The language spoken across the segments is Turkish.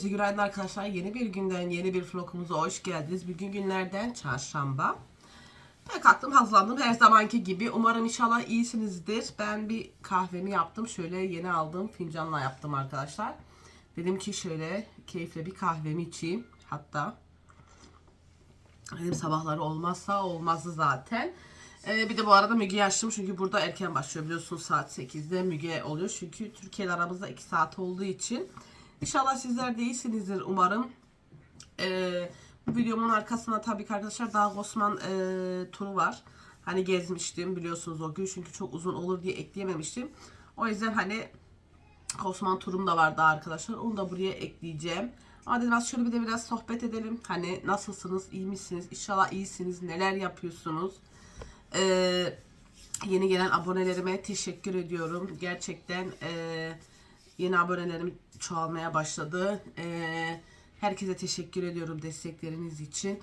Herkese günaydın arkadaşlar. Yeni bir günden yeni bir vlogumuza hoş geldiniz. Bugün günlerden çarşamba. Ben kalktım hazırlandım her zamanki gibi. Umarım inşallah iyisinizdir. Ben bir kahvemi yaptım. Şöyle yeni aldığım fincanla yaptım arkadaşlar. Dedim ki şöyle keyifle bir kahvemi içeyim. Hatta dedim sabahları olmazsa olmazdı zaten. Ee, bir de bu arada Müge açtım çünkü burada erken başlıyor biliyorsunuz saat 8'de Müge oluyor. Çünkü Türkiye ile aramızda 2 saat olduğu için. İnşallah sizler de iyisinizdir umarım. Ee, bu videomun arkasında tabii ki arkadaşlar Dağ Osman e, turu var. Hani gezmiştim biliyorsunuz o gün çünkü çok uzun olur diye ekleyememiştim. O yüzden hani Osman turum da vardı arkadaşlar. Onu da buraya ekleyeceğim. Ama dedim şöyle bir de biraz sohbet edelim. Hani nasılsınız, iyi misiniz? İnşallah iyisiniz. Neler yapıyorsunuz? Ee, yeni gelen abonelerime teşekkür ediyorum. Gerçekten e, yeni abonelerim çoğalmaya başladı. E, herkese teşekkür ediyorum destekleriniz için.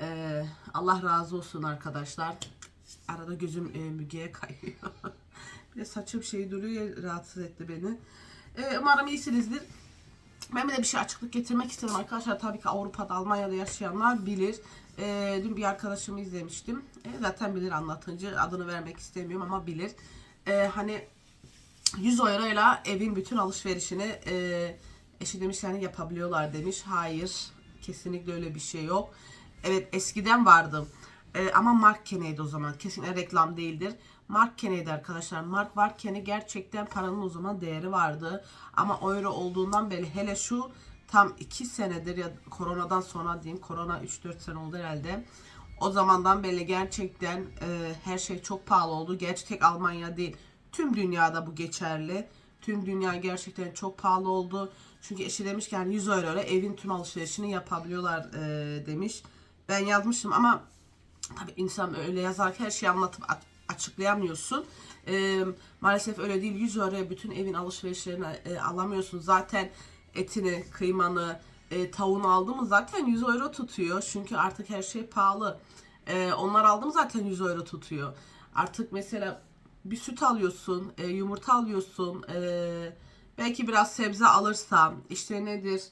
E, Allah razı olsun arkadaşlar. Arada gözüm e, Müge'ye kayıyor. bir de saçım şey duruyor ya, rahatsız etti beni. E, umarım iyisinizdir. Ben de bir şey açıklık getirmek istedim arkadaşlar. Tabii ki Avrupa'da, Almanya'da yaşayanlar bilir. Ee, dün bir arkadaşımı izlemiştim. Ee, zaten bilir anlatıcı. Adını vermek istemiyorum ama bilir. Ee, hani 100 euroyla evin bütün alışverişini e, eşi demiş yani yapabiliyorlar demiş. Hayır. Kesinlikle öyle bir şey yok. Evet eskiden vardı. Ee, ama Mark Kennedy'di o zaman. Kesinlikle reklam değildir. Mark Kennedy'di arkadaşlar. Mark varken gerçekten paranın o zaman değeri vardı. Ama euro olduğundan beri hele şu tam 2 senedir ya koronadan sonra diyeyim. Korona 3-4 sene oldu herhalde. O zamandan beri gerçekten e, her şey çok pahalı oldu. Gerçi tek Almanya değil. Tüm dünyada bu geçerli. Tüm dünya gerçekten çok pahalı oldu. Çünkü eşi demiş ki yani 100 euro ile evin tüm alışverişini yapabiliyorlar e, demiş. Ben yazmıştım ama tabii insan öyle yazarken her şeyi anlatıp açıklayamıyorsun. E, maalesef öyle değil. 100 euroya bütün evin alışverişlerini e, alamıyorsun. Zaten etini, kıymanı, e, tavuğunu aldın mı zaten 100 euro tutuyor. Çünkü artık her şey pahalı. E, onlar aldım zaten 100 euro tutuyor. Artık mesela bir süt alıyorsun, e, yumurta alıyorsun, e, belki biraz sebze alırsan, işte nedir,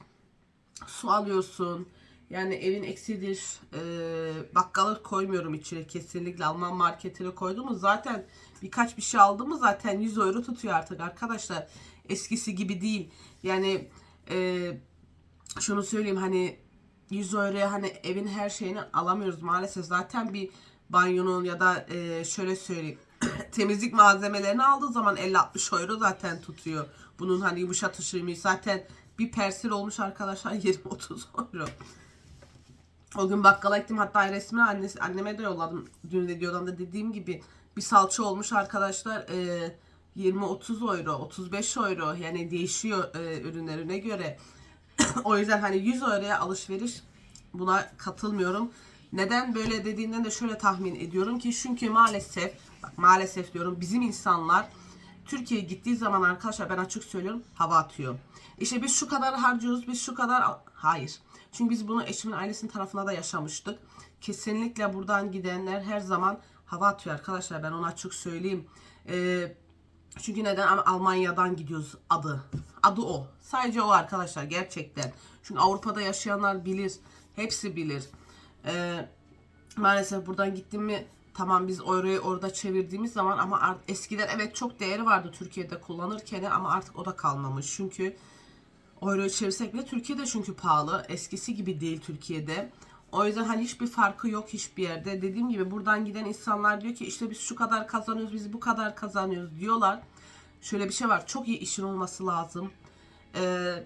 su alıyorsun. Yani evin eksidir. E, bakkalı koymuyorum içine kesinlikle. Alman marketine koydum zaten birkaç bir şey aldım mı zaten 100 euro tutuyor artık arkadaşlar. Eskisi gibi değil. Yani e, şunu söyleyeyim hani 100 euroya hani evin her şeyini alamıyoruz maalesef. Zaten bir banyonun ya da e, şöyle söyleyeyim temizlik malzemelerini aldığı zaman 50-60 euro zaten tutuyor. Bunun hani yumuşatışıymış zaten bir persil olmuş arkadaşlar 20-30 euro. O gün bakkala gittim hatta resmini annesi, anneme de yolladım. Dün videodan da dediğim gibi bir salça olmuş arkadaşlar. E, 20-30 euro, 35 euro yani değişiyor e, ürünlerine göre. o yüzden hani 100 euroya alışveriş buna katılmıyorum. Neden böyle dediğinden de şöyle tahmin ediyorum ki çünkü maalesef bak maalesef diyorum bizim insanlar Türkiye'ye gittiği zaman arkadaşlar ben açık söylüyorum hava atıyor. İşte biz şu kadar harcıyoruz biz şu kadar hayır. Çünkü biz bunu eşimin ailesinin tarafına da yaşamıştık. Kesinlikle buradan gidenler her zaman hava atıyor arkadaşlar ben onu açık söyleyeyim. Ee, çünkü neden Almanya'dan gidiyoruz adı. Adı o. Sadece o arkadaşlar gerçekten. Çünkü Avrupa'da yaşayanlar bilir. Hepsi bilir. Ee, maalesef buradan gittim mi tamam biz euroyu orada çevirdiğimiz zaman ama eskiden evet çok değeri vardı Türkiye'de kullanırken ama artık o da kalmamış. Çünkü euroyu çevirsek bile Türkiye'de çünkü pahalı. Eskisi gibi değil Türkiye'de. O yüzden hani hiçbir farkı yok hiçbir yerde. Dediğim gibi buradan giden insanlar diyor ki işte biz şu kadar kazanıyoruz, biz bu kadar kazanıyoruz diyorlar. Şöyle bir şey var. Çok iyi işin olması lazım. Ee,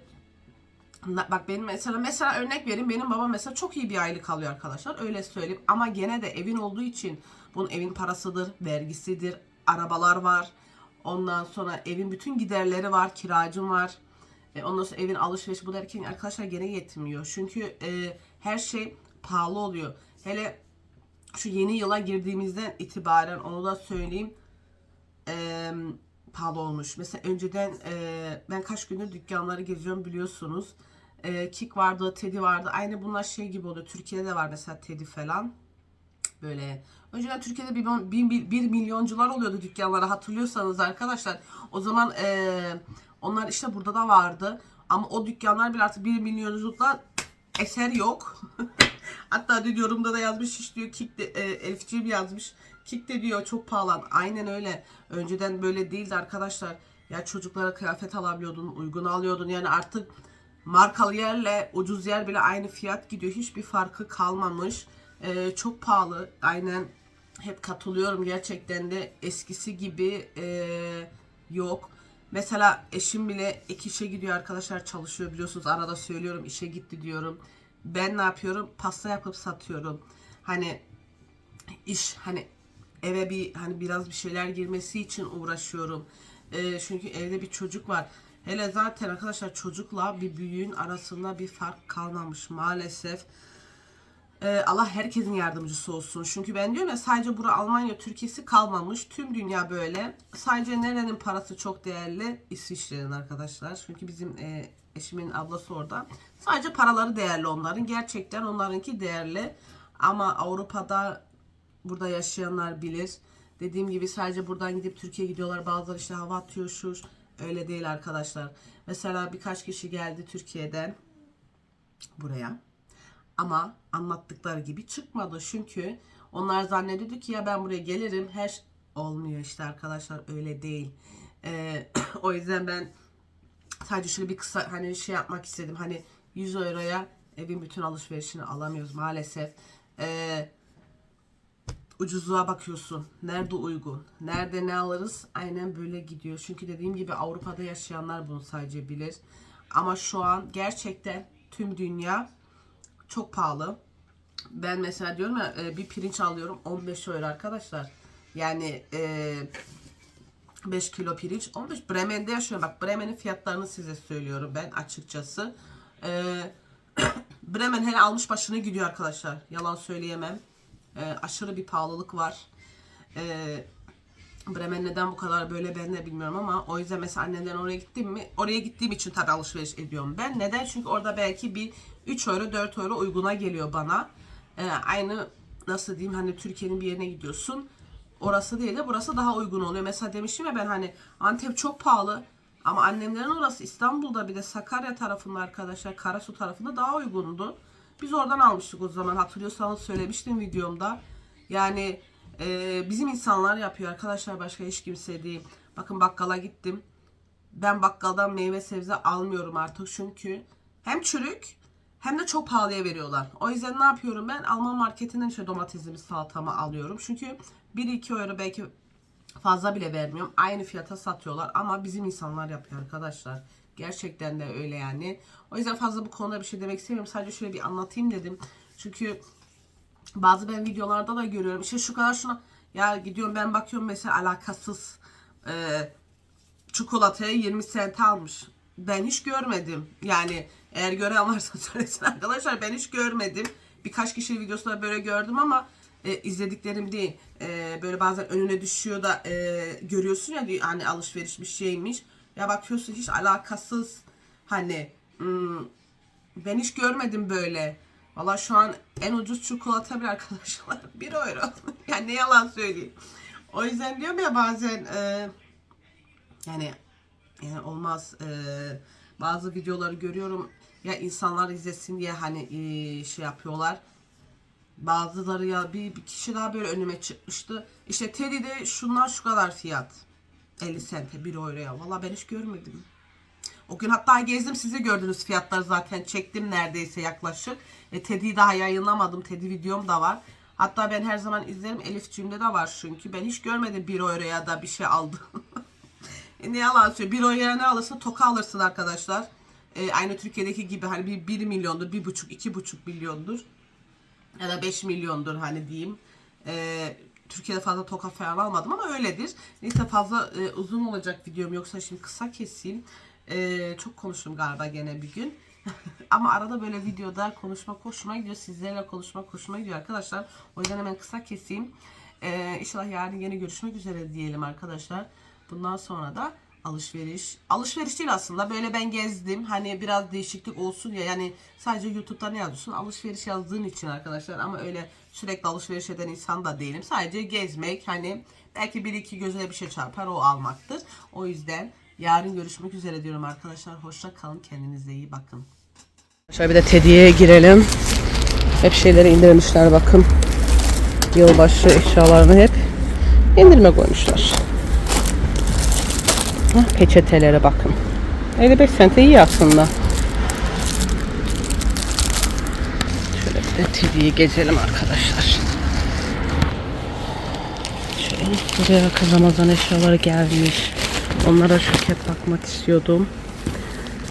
bak benim mesela mesela örnek vereyim. Benim babam mesela çok iyi bir aylık alıyor arkadaşlar. Öyle söyleyeyim. Ama gene de evin olduğu için bunun evin parasıdır, vergisidir, arabalar var. Ondan sonra evin bütün giderleri var, kiracım var. E, ondan sonra evin alışverişi bu derken arkadaşlar gene yetmiyor. Çünkü e, her şey pahalı oluyor. Hele şu yeni yıla girdiğimizden itibaren onu da söyleyeyim. E, pahalı olmuş. Mesela önceden e, ben kaç gündür dükkanları geziyorum biliyorsunuz. E, Kik vardı, Teddy vardı. Aynı bunlar şey gibi oluyor. Türkiye'de de var mesela Teddy falan. Böyle. Önceden Türkiye'de bir, bir, bir, bir milyoncular oluyordu dükkanlara hatırlıyorsanız arkadaşlar. O zaman e, onlar işte burada da vardı. Ama o dükkanlar bile artık 1 milyonculukla eser yok. Hatta diyor yorumda da yazmış iş diyor Kik de, e, Elifciğim yazmış. Kik de diyor çok pahalı. Aynen öyle. Önceden böyle değildi arkadaşlar. Ya çocuklara kıyafet alabiliyordun, uygun alıyordun. Yani artık markalı yerle ucuz yer bile aynı fiyat gidiyor. Hiçbir farkı kalmamış. E, çok pahalı. Aynen hep katılıyorum gerçekten de eskisi gibi e, yok. Mesela eşim bile ek işe gidiyor arkadaşlar çalışıyor biliyorsunuz arada söylüyorum işe gitti diyorum. Ben ne yapıyorum? Pasta yapıp satıyorum. Hani iş hani eve bir hani biraz bir şeyler girmesi için uğraşıyorum. Ee, çünkü evde bir çocuk var. Hele zaten arkadaşlar çocukla bir büyüğün arasında bir fark kalmamış maalesef. Ee, Allah herkesin yardımcısı olsun. Çünkü ben diyorum ya sadece bura Almanya Türkiye'si kalmamış. Tüm dünya böyle. Sadece nerenin parası çok değerli? İsviçre'nin arkadaşlar. Çünkü bizim e, eşimin ablası orada. Sadece paraları değerli onların. Gerçekten onlarınki değerli. Ama Avrupa'da burada yaşayanlar bilir. Dediğim gibi sadece buradan gidip Türkiye'ye gidiyorlar. Bazıları işte hava atıyor şu. Öyle değil arkadaşlar. Mesela birkaç kişi geldi Türkiye'den buraya. Ama anlattıkları gibi çıkmadı. Çünkü onlar zannediyordu ki ya ben buraya gelirim her şey- olmuyor işte arkadaşlar öyle değil. Ee, o yüzden ben sadece şöyle bir kısa hani şey yapmak istedim. Hani 100 euroya evin bütün alışverişini alamıyoruz maalesef. Ee, ucuzluğa bakıyorsun. Nerede uygun? Nerede ne alırız? Aynen böyle gidiyor. Çünkü dediğim gibi Avrupa'da yaşayanlar bunu sadece bilir. Ama şu an gerçekten tüm dünya çok pahalı. Ben mesela diyorum ya e, bir pirinç alıyorum 15 euro arkadaşlar. Yani e, 5 kilo pirinç 15 Bremen'de yaşıyorum. Bak Bremen'in fiyatlarını size söylüyorum ben açıkçası. E, Bremen hele almış başını gidiyor arkadaşlar. Yalan söyleyemem. E, aşırı bir pahalılık var. E, Bremen neden bu kadar böyle ben de bilmiyorum ama o yüzden mesela annemden oraya gittim mi oraya gittiğim için tabii alışveriş ediyorum ben. Neden? Çünkü orada belki bir 3 euro 4 euro uyguna geliyor bana. Ee, aynı nasıl diyeyim hani Türkiye'nin bir yerine gidiyorsun. Orası değil de burası daha uygun oluyor. Mesela demiştim ya ben hani Antep çok pahalı ama annemlerin orası İstanbul'da bir de Sakarya tarafında arkadaşlar Karasu tarafında daha uygundu. Biz oradan almıştık o zaman hatırlıyorsanız söylemiştim videomda. Yani e, bizim insanlar yapıyor arkadaşlar başka hiç kimse değil. Bakın bakkala gittim. Ben bakkaldan meyve sebze almıyorum artık çünkü hem çürük hem de çok pahalıya veriyorlar. O yüzden ne yapıyorum ben? Alman marketinden işte domatesimi, salatamı alıyorum. Çünkü 1-2 euro belki fazla bile vermiyorum. Aynı fiyata satıyorlar ama bizim insanlar yapıyor arkadaşlar. Gerçekten de öyle yani. O yüzden fazla bu konuda bir şey demek istemiyorum. Sadece şöyle bir anlatayım dedim. Çünkü bazı ben videolarda da görüyorum. İşte şu kadar şuna ya gidiyorum ben bakıyorum mesela alakasız e, çikolataya 20 sent almış. Ben hiç görmedim. Yani eğer gören varsa söylesin arkadaşlar ben hiç görmedim. Birkaç kişi videosunda böyle gördüm ama e, izlediklerim değil. E, böyle bazen önüne düşüyor da e, görüyorsun ya hani alışveriş bir şeymiş. Ya bakıyorsun hiç alakasız hani hmm, ben hiç görmedim böyle. Valla şu an en ucuz çikolata bir arkadaşlar 1 euro. yani ne yalan söyleyeyim. O yüzden diyorum ya bazen e, yani yani olmaz e, bazı videoları görüyorum ya insanlar izlesin diye hani e, şey yapıyorlar. Bazıları ya bir, bir kişi daha böyle önüme çıkmıştı. İşte Teddy'de şunlar şu kadar fiyat. 50 sente 1 euroya. Valla ben hiç görmedim. O gün hatta gezdim sizi gördünüz fiyatları zaten çektim neredeyse yaklaşık. E, Teddy'yi daha yayınlamadım. Teddy videom da var. Hatta ben her zaman izlerim. Elifciğimde de var çünkü. Ben hiç görmedim 1 euroya da bir şey aldım. e, ne yalan söylüyor. 1 euroya ne alırsın? Toka alırsın arkadaşlar. E, aynı Türkiye'deki gibi hani bir 1 milyondur, 1,5 2,5 milyondur. Ya da 5 milyondur hani diyeyim. E, Türkiye'de fazla toka falan almadım ama öyledir. Neyse fazla e, uzun olacak videom yoksa şimdi kısa keseyim. E, çok konuştum galiba gene bir gün. ama arada böyle videoda konuşmak hoşuma gidiyor. Sizlerle konuşmak hoşuma gidiyor arkadaşlar. O yüzden hemen kısa keseyim. E, inşallah yarın yine görüşmek üzere diyelim arkadaşlar. Bundan sonra da alışveriş. Alışveriş değil aslında. Böyle ben gezdim. Hani biraz değişiklik olsun ya. Yani sadece YouTube'da ne yazıyorsun? Alışveriş yazdığın için arkadaşlar. Ama öyle sürekli alışveriş eden insan da değilim. Sadece gezmek hani belki bir iki gözüne bir şey çarpar o almaktır. O yüzden Yarın görüşmek üzere diyorum arkadaşlar. Hoşça kalın. Kendinize iyi bakın. Şöyle bir de Teddy'ye girelim. Hep şeyleri indirmişler bakın. Yılbaşı eşyalarını hep indirme koymuşlar. Peçetelere bakın. 55 sente iyi aslında. Şöyle bir de TV'yi gezelim arkadaşlar. Şöyle buraya Ramazan eşyaları gelmiş. Onlara şöket bakmak istiyordum.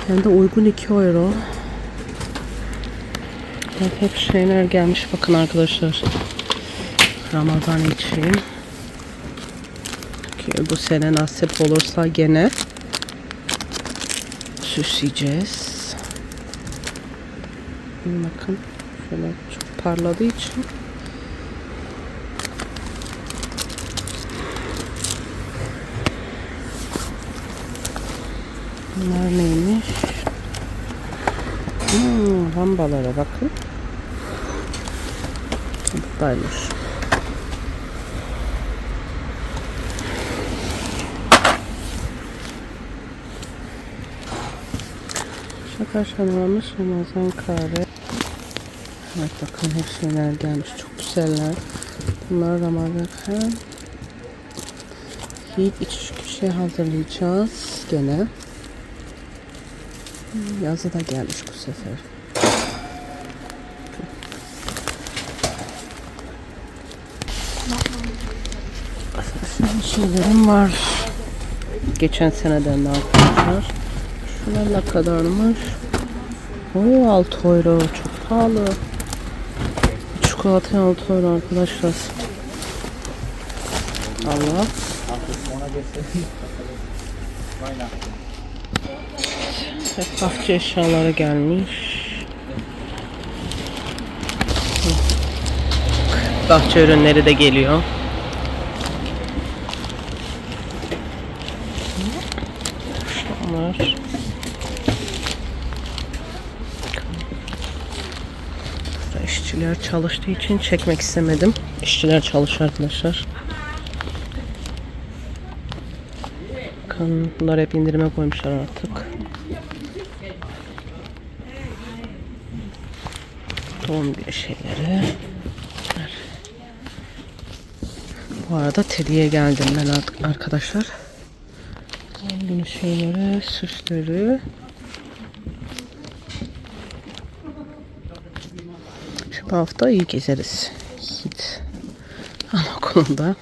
Hem de uygun 2 euro. Hep şeyler gelmiş bakın arkadaşlar. Ramazan için. Bu sene nasip olursa gene süsleyeceğiz. Bakın şöyle çok parladığı için Bunlar neymiş? Hmm, lambalara bakın. Buradaymış. Şaka şanlamış Ramazan kahve. Evet bakın hep şeyler gelmiş. Çok güzeller. Bunlar Ramazan kahve. Yiyip içecek şey hazırlayacağız gene. Yazı da gelmiş bu sefer. Şöyle şeylerim var. Geçen seneden de arkadaşlar. Ne kadarmış? Oo 6 euro. Çok pahalı. Çikolata 6 euro arkadaşlar. Allah. Evet, bahçe eşyaları gelmiş. Bahçe ürünleri de geliyor. Şunlar. Burada işçiler çalıştığı için çekmek istemedim. İşçiler çalışıyor arkadaşlar. Bakın bunlar hep indirime koymuşlar artık. Doğum günü şeyleri. Bu arada Teddy'ye geldim ben artık arkadaşlar. Doğum günü şeyleri, süsleri. Şu hafta iyi gezeriz. Yiğit anaokulunda.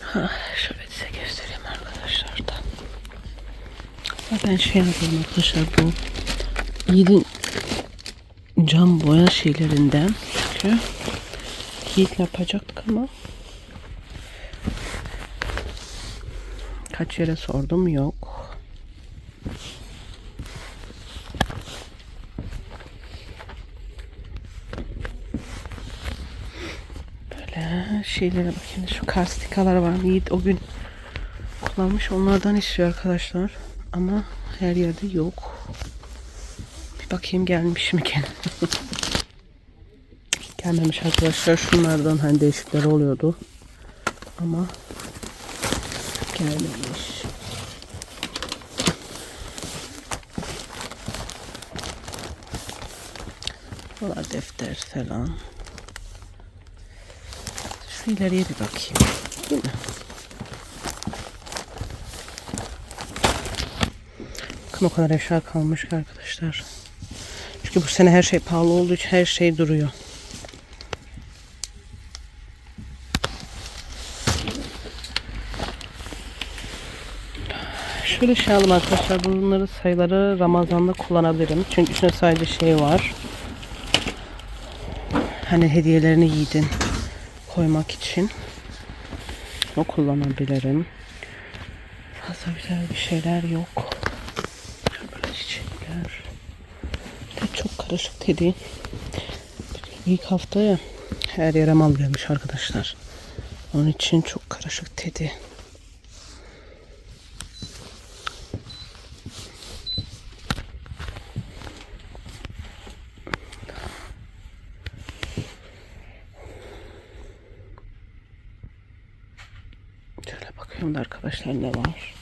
Ha, şöyle size göstereyim arkadaşlar da. Ben şey yapıyorum arkadaşlar bu Yiğit'in cam boya şeylerinden çünkü Yiğit yapacaktık ama kaç yere sordum yok. Böyle şeylere bakın şu kastikalar var. Yiğit o gün kullanmış onlardan istiyor arkadaşlar. Ama her yerde yok. Bir bakayım gelmiş mi gene. Gelmemiş arkadaşlar. Şunlardan hani değişikler oluyordu. Ama gelmemiş. Valla defter falan. Şu ileriye bir bakayım. Değil mi? Bakın o kadar eşya kalmış arkadaşlar. Çünkü bu sene her şey pahalı olduğu için her şey duruyor. Şöyle şey aldım arkadaşlar. Bunları sayıları Ramazan'da kullanabilirim. Çünkü içinde sadece şey var. Hani hediyelerini giydin koymak için. O kullanabilirim. Fazla güzel bir şeyler yok. Böyle çiçekler. De çok karışık dedi. İlk hafta ya her yere mal gelmiş arkadaşlar. Onun için çok karışık dedi. Bakıyorum ne var.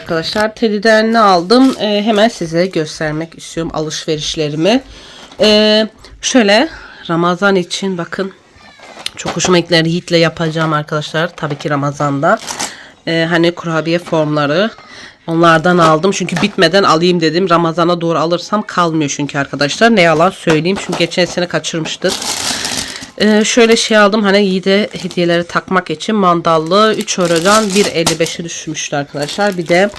Arkadaşlar Teddy'den ne aldım? Ee, hemen size göstermek istiyorum alışverişlerimi. Ee, şöyle Ramazan için bakın çok hoşuma gitti. Yiğit'le yapacağım arkadaşlar. Tabii ki Ramazan'da. Ee, hani kurabiye formları. Onlardan aldım. Çünkü bitmeden alayım dedim. Ramazan'a doğru alırsam kalmıyor çünkü arkadaşlar. Ne yalan söyleyeyim. Çünkü geçen sene kaçırmıştık. Ee, şöyle şey aldım hani Yiğit'e hediyeleri takmak için mandallı 3 eurodan 1.55'e düşmüştü arkadaşlar. Bir de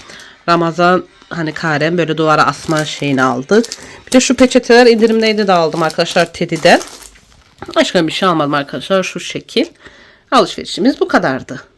Ramazan hani karen böyle duvara asma şeyini aldık. Bir de şu peçeteler indirimdeydi de aldım arkadaşlar Teddy'den. Başka bir şey almadım arkadaşlar şu şekil. Alışverişimiz bu kadardı.